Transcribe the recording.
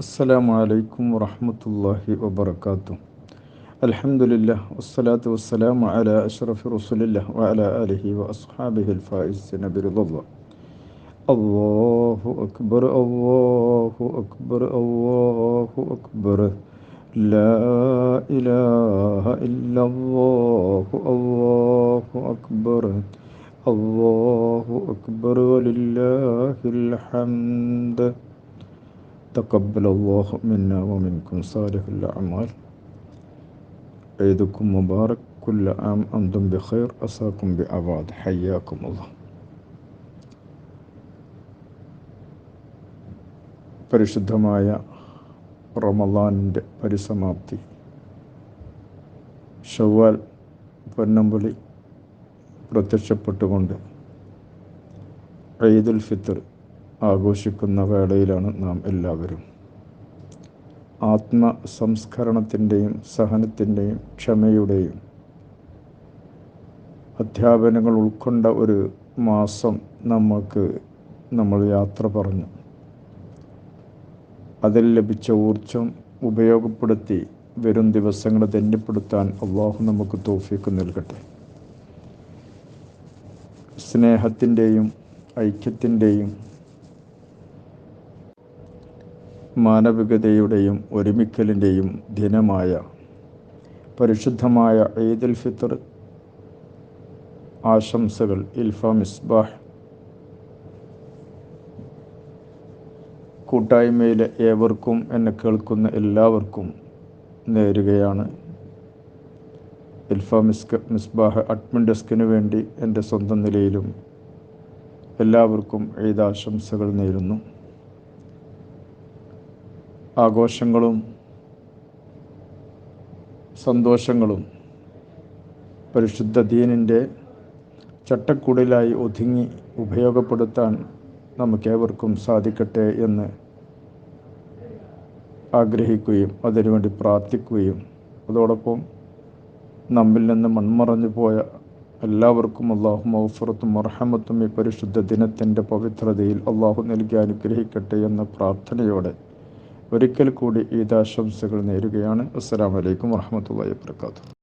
السلام عليكم ورحمة الله وبركاته. الحمد لله والصلاة والسلام على أشرف رسول الله وعلى آله وأصحابه الفائزين برضا الله. الله أكبر الله أكبر الله أكبر. لا إله إلا الله الله أكبر. الله أكبر ولله الحمد. تقبل الله منا ومنكم صالح الأعمال عيدكم مبارك كل عام أنتم بخير أساكم بعباد حياكم الله പരിശുദ്ധമായ റമലാനിൻ്റെ പരിസമാപ്തി ഷവ്വാൽ പൊന്നമ്പുളി പ്രത്യക്ഷപ്പെട്ടുകൊണ്ട് ഈദുൽ ഫിത്തർ ആഘോഷിക്കുന്ന വേളയിലാണ് നാം എല്ലാവരും. ആത്മസംസ്കരണത്തിന്റെയും സഹനത്തിന്റെയും ക്ഷമയുടെയും അധ്യാപനങ്ങൾ ഉൾക്കൊണ്ട ഒരു മാസം നമുക്ക് നമ്മൾ യാത്ര പറഞ്ഞു. അതിൽ ലഭിച്ച ഊർജം ഉപയോഗപ്പെടുത്തി വരും ദിവസങ്ങളെ ധന്യപ്പെടുത്താൻ അള്ളാഹു നമുക്ക് തോഫിക്ക് നൽകട്ടെ. സ്നേഹത്തിന്റെയും ഐക്യത്തിന്റെയും മാനവികതയുടെയും ഒരുമിക്കലിന്റെയും ദിനമായ പരിശുദ്ധമായ ഈദുൽ ഫിത്തർ ആശംസകൾ ഇൽഫ മിസ്ബാഹ്. കൂട്ടായ്മയിലെ ഏവർക്കും എന്നെ കേൾക്കുന്ന എല്ലാവർക്കും നേരുകയാണ്. ഇൽഫ മിസ്ക മിസ്ബാഹ് അഡ്മിൻ ഡെസ്കിന് വേണ്ടി എന്റെ സ്വന്തം നിലയിലും എല്ലാവർക്കും ഈദാശംസകൾ നേരുന്നു. ആഘോഷങ്ങളും സന്തോഷങ്ങളും പരിശുദ്ധ ദീനിന്റെ ചട്ടക്കൂടിലായി ഒതുങ്ങി ഉപയോഗപ്പെടുത്താൻ നമുക്കേവർക്കും സാധിക്കട്ടെ എന്ന് ആഗ്രഹിക്കുകയും അതിനുവേണ്ടി പ്രാർത്ഥിക്കുകയും അതോടൊപ്പം നമ്മിൽ നിന്ന് മൺമറഞ്ഞു പോയ എല്ലാവർക്കും അള്ളാഹു മൗഫറത്തും അർഹമത്തും ഈ പരിശുദ്ധ ദിനത്തിന്റെ പവിത്രതയിൽ അള്ളാഹു നൽകി അനുഗ്രഹിക്കട്ടെ എന്ന പ്രാർത്ഥനയോടെ ഒരിക്കൽ കൂടി ഈദാശംസകൾ നേരുകയാണ്. അസ്സാം വലൈക്കും വാഹമത്തല്ലാ വാത്തു